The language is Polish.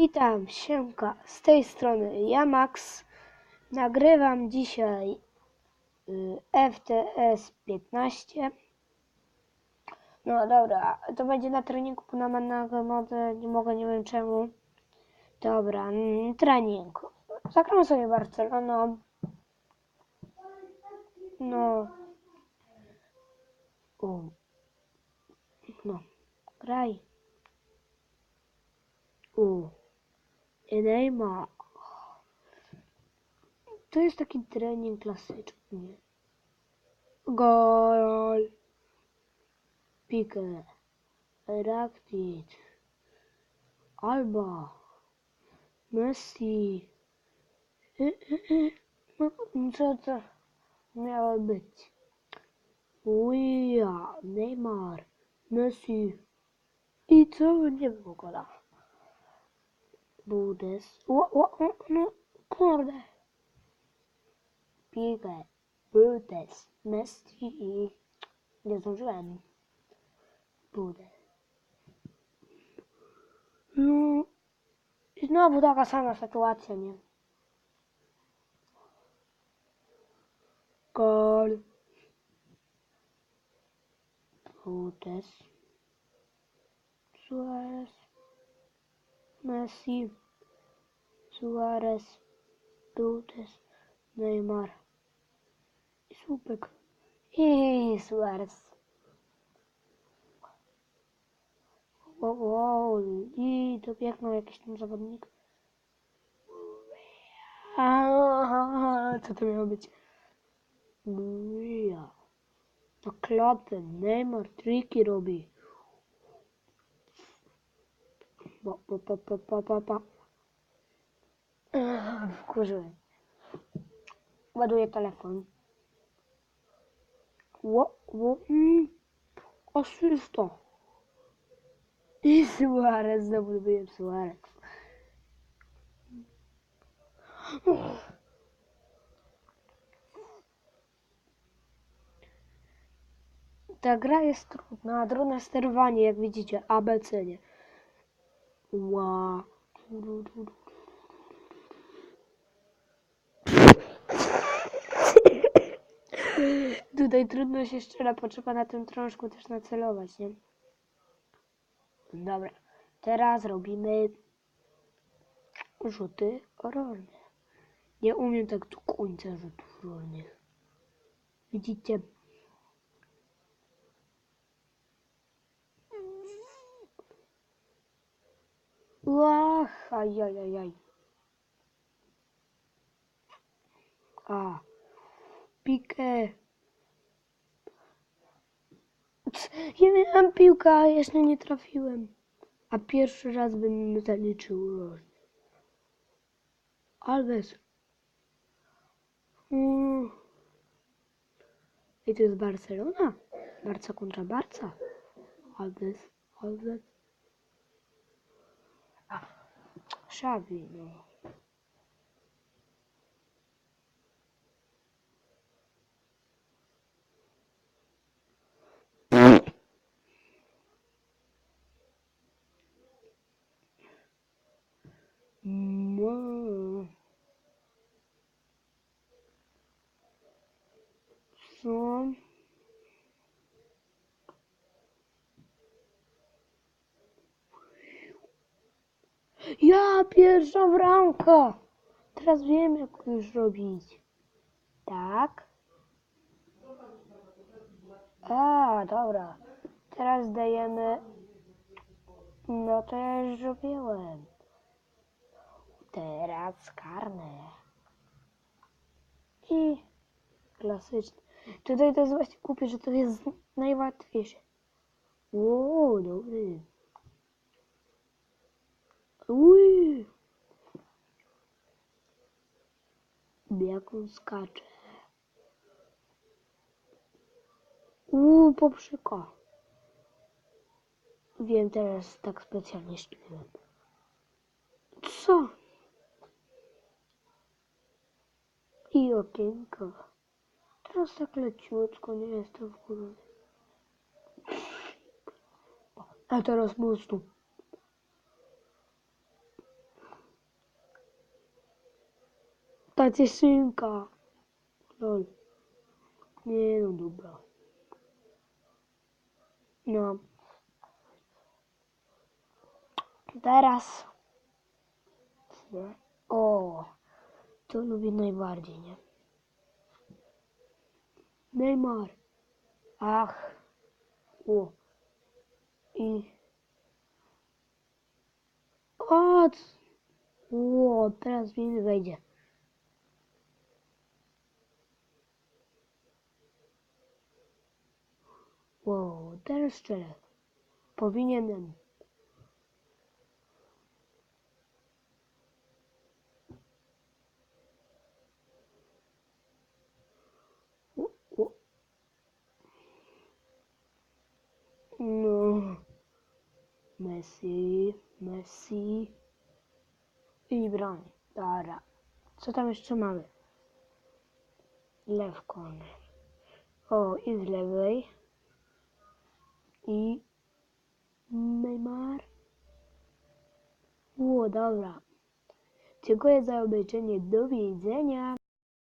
Witam, siemka, z tej strony ja Max. Nagrywam dzisiaj y, FTS 15. No dobra, to będzie na treningu, bo na managę modę, nie mogę, nie wiem czemu. Dobra, mm, trening. Zagramy sobie Barceloną. No. U. No, graj. U. Neymar. To jest taki trening klasyczny. Gol. Pique. Rakitic. Alba. Messi. No, co to miało być? Uja, Neymar, Messi. I co będzie w ogóle? Budes. Kurde. Pique, Budes, Messi i nie zdążyłem. Budes. No, i znowu taka sama sytuacja, nie? Gol. Budes. Suarez. Messi. Suarez. Budes. Neymar. I słupek. I Suarez. Wow, wow. I dobiegną jakiś tam zawodnik. Co to miało być? Buja. To klapy. Neymar triki robi. Pa, pa, pa, pa, pa, pa, Wkurzyłem. Ładuję telefon. Ło, ło, mm, asysta. I Suarez, znowu byłem Suarez. Ta gra jest trudna, trudne sterowanie, jak widzicie, ABC, nie? Ła. Tutaj trudno się szczera, potrzeba na tym trążku też nacelować, nie? Dobra, teraz robimy rzuty rolne. Nie umiem tak do końca rzutów rolnych. Widzicie? Łach, ajajajaj. A, pikę. Ja miałem piłkę, a jeszcze nie trafiłem. A pierwszy raz bym zaliczył rolny. Alves. Mm. I to jest Barcelona. Barca kontra Barca. Alves, Alves. Xavi, no. Co? Ja, pierwsza bramka! Teraz wiem, jak już robić. Tak. A, dobra. Teraz dajemy... No to ja już robiłem. Teraz karne. I klasyczne. Tutaj to jest właśnie kupię, że to jest najłatwiejsze. Ło, dobry. Uj. Jak on skacze. Uuu, poprzyka. Wiem, teraz tak specjalnie szczeliłem. Co? okienko. Teraz tak leciutko, nie jestem wkurzony. A teraz mocno. Ta cieszynka. Lol. Nie no, dobra. No. Teraz. O. To lubię najbardziej, nie? Neymar. Ach. O. I. O. O, teraz mi wejdzie. Wow, teraz strzelę. Powinienem. O, o. No. Messi, Messi. I broń. Dobra. Co tam jeszcze mamy? Lew corner. O, i z lewej. I Neymar. O, dobra. Dziękuję za obejrzenie. Do widzenia.